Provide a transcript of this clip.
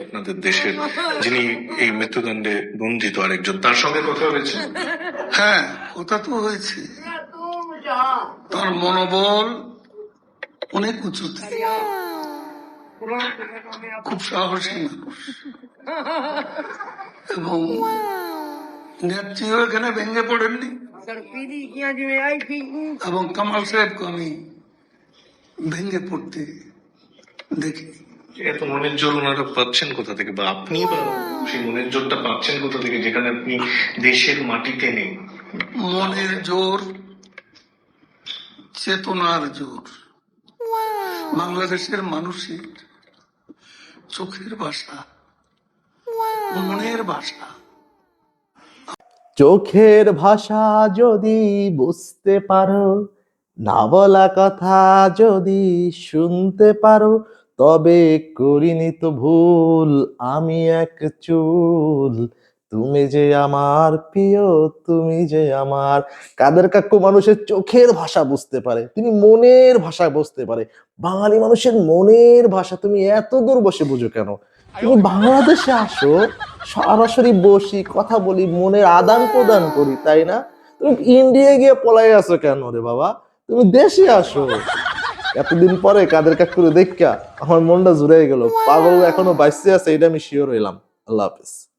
আপনাদের দেশের যিনি এই মৃত্যুদণ্ডে বন্দিত আরেকজন, তার সঙ্গে কথা হয়েছে? হ্যাঁ কথা তো হয়েছে। তার মনোবল অনেক উঁচুতে। খুব সাহসী মানুষ। এবং নেত্রীও এখানে ভেঙে পড়েননি। এবং কামাল সাহেবকে আমি ভেঙে পড়তে দেখি এত মনের জোর ওনারা পাচ্ছেন কোথা থেকে? বা আপনি বা সেই মনের জোরটা পাচ্ছেন কোথা থেকে যেখানে আপনি দেশের মাটিতে নেই? মনের জোর চেতনার জোর। বাংলাদেশের মানুষের চোখের ভাষা মনের ভাষা চোখের ভাষা যদি বুঝতে পারো না বলা কথা যদি শুনতে পারো তবে করিনি তো ভুল, আমি এক চুল। তুমি যে আমার প্রিয়, তুমি যে আমার। কাদের কাক্কু মানুষের চোখের ভাষা বুঝতে পারে? তিনি মনের ভাষা বুঝতে পারে। বাঙালি মানুষের মনের ভাষা তুমি এত দূর বসে বুঝো কেন? তুমি বাংলাদেশে আসো, সরাসরি বসি, কথা বলি, মনের আদান প্রদান করি, তাই না? তুমি ইন্ডিয়া গিয়ে পলাই আছো কেন রে বাবা? তুমি দেশে আসো। এতদিন পরে কাদের কাকুরে দেখা আমার মনটা জুড়ে গেল। পাগল এখনও বাইসে আছে এটা আমি শিওর হইলাম। আল্লাহ হাফিজ।